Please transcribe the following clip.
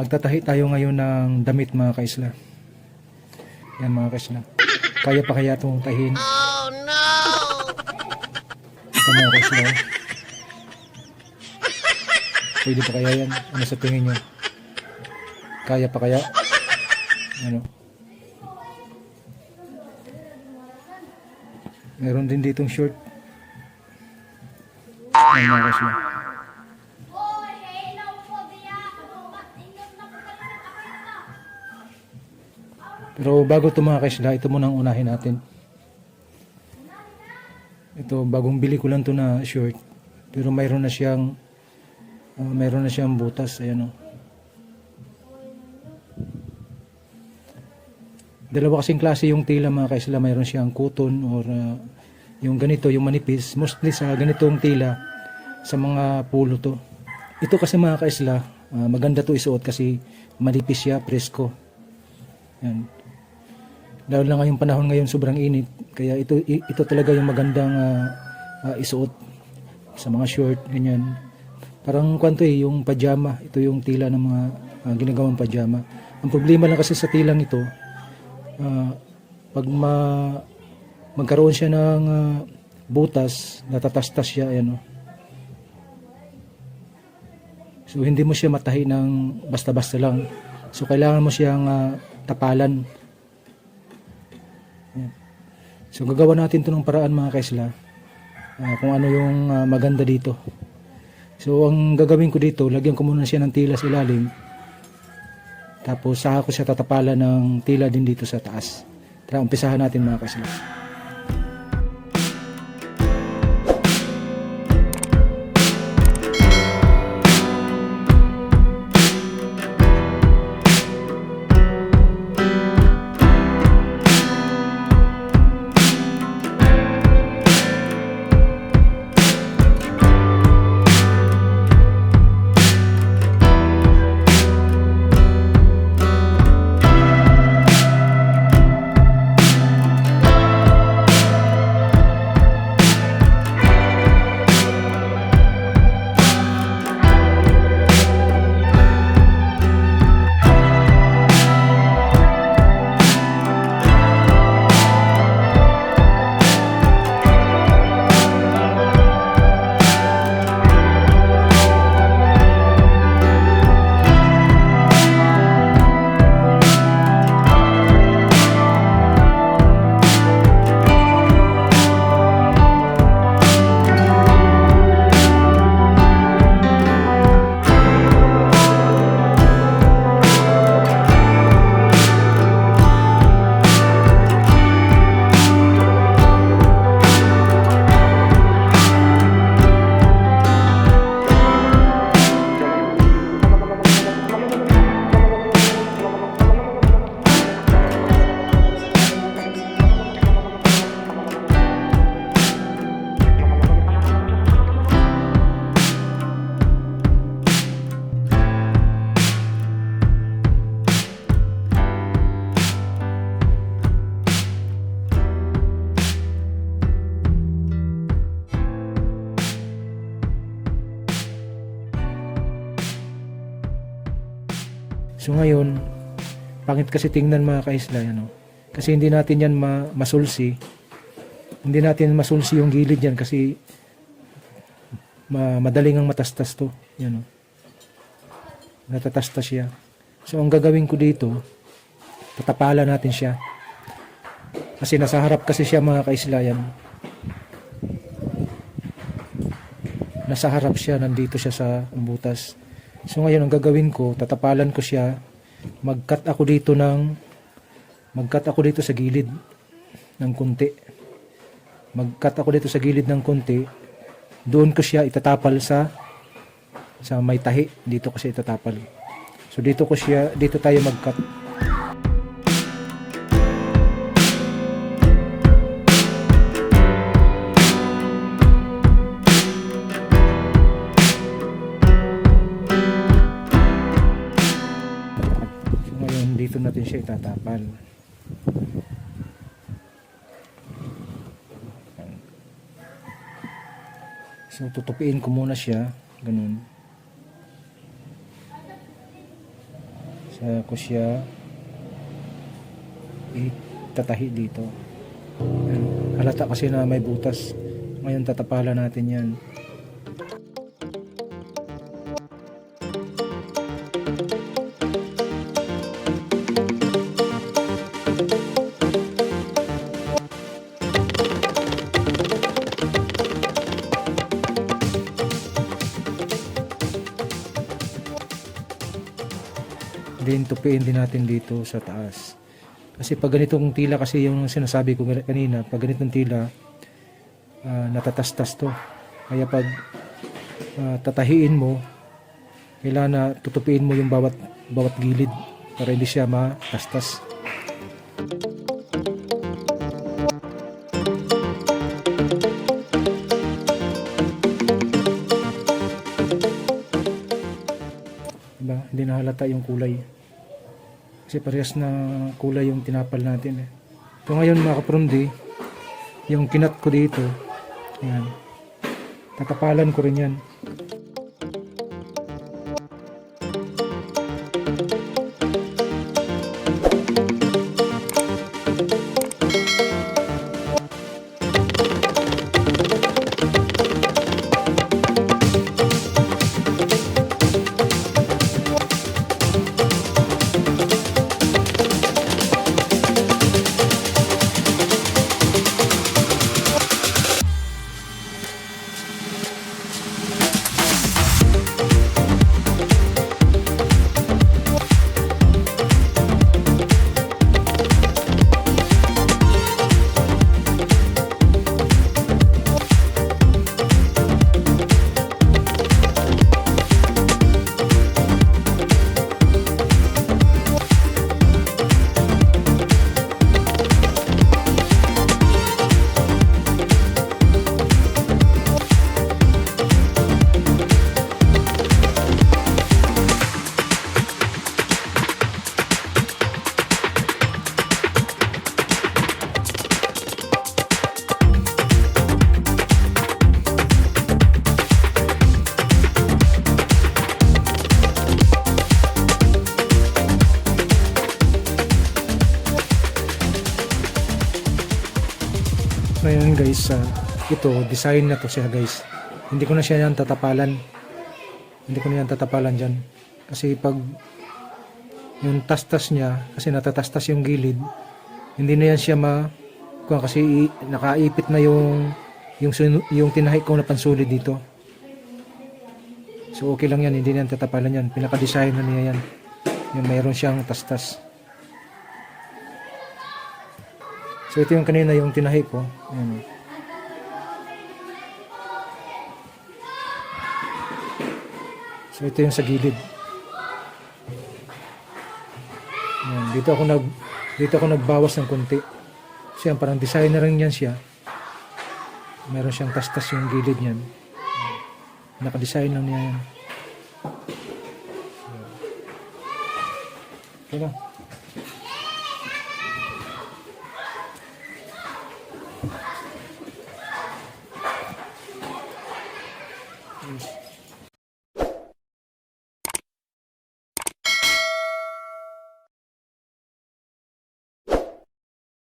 magtatahi tayo ngayon ng damit mga kaisla. Yan mga kaisla. Kaya pa kaya itong tahin? Oh no! Ito mga kaisla. Pwede pa kaya yan? Ano sa tingin nyo? Kaya pa kaya? Ano? Meron din ditong short. Yan mga kaisla. Pero bago ito mga kaisla, ito muna ang unahin natin. Ito, bagong bili ko lang to na short. Pero mayroon na siyang ah, mayroon na siyang butas. Ayan o. Dalawa kasing klase yung tila mga kaisla. Mayroon siyang cotton or ah, yung ganito, yung manipis. Mostly sa ganitong tila sa mga pulo to. Ito kasi mga kaisla, ah, maganda to isuot kasi manipis siya, presko. Yan. Dahil na ngayong panahon ngayon sobrang init, kaya ito ito talaga yung magandang ah, ah, isuot sa mga short ganyan. Parang kwanto eh, yung pajama, ito yung tila ng mga ah, ginagawang pajama. Ang problema lang kasi sa tilang ito, ah, pag ma magkaroon siya ng ah, butas, natatastas siya, ayan oh. So hindi mo siya matahi ng basta-basta lang. So kailangan mo siyang ah, tapalan. So gagawa natin 'to ng paraan mga kaisla. ah, kung ano yung ah, maganda dito. So ang gagawin ko dito, lagyan ko muna siya ng tila sa ilalim. Tapos saka ko siya tatapalan ng tila din dito sa taas. Tara, umpisahan natin mga kaisla. So ngayon, pangit kasi tingnan mga kaisla, ano? Kasi hindi natin yan ma masulsi. Hindi natin masulsi yung gilid yan kasi ma madaling ang matastas to. Yan, oh. Natatastas siya. So ang gagawin ko dito, tatapalan natin siya. Kasi nasa harap kasi siya mga kaisla yan. Nasa harap siya, nandito siya sa butas. So ngayon ang gagawin ko, tatapalan ko siya. Mag-cut ako dito ng mag-cut ako dito sa gilid ng konti. Mag-cut ako dito sa gilid ng konti. Doon ko siya itatapal sa sa may tahi. Dito ko siya itatapal. So dito ko siya dito tayo mag-cut. Natin siya itatapal. So tutupiin ko muna siya, ganun. sa ko siya itatahi dito. Halata kasi na may butas. Ngayon tatapalan natin yan. Then tupiin din natin dito sa taas. Kasi pag ganitong tila kasi yung sinasabi ko kanina, pag ganitong tila, ah, natatastas to. Kaya pag ah, tatahiin mo, kailangan na tutupiin mo yung bawat bawat gilid para hindi siya matastas. Diba? Hindi nahalata yung kulay. Kasi parehas na kulay yung tinapal natin eh. Ito ngayon mga kaprundi, yung kinat ko dito, ayan, tatapalan ko rin yan. Guys, ah, ito, design na to siya guys. Hindi ko na siya yan tatapalan. Hindi ko na yan tatapalan dyan. Kasi pag yung tastas niya, kasi natatastas yung gilid, hindi na yan siya ma... Kasi nakaipit na yung yung, yung tinahi ko na pansulid dito. So okay lang yan, hindi na yan tatapalan yan. Pinaka-design na niya yan. Yung mayroon siyang tastas. So ito yung kanina yung tinahi ko. Ayan. So ito yung sa gilid. Ayan. Dito ako nag dito ako nagbawas ng konti. So yan, parang designer rin yan siya. Meron siyang tastas yung gilid niyan. Naka-design lang niya yan. Okay na.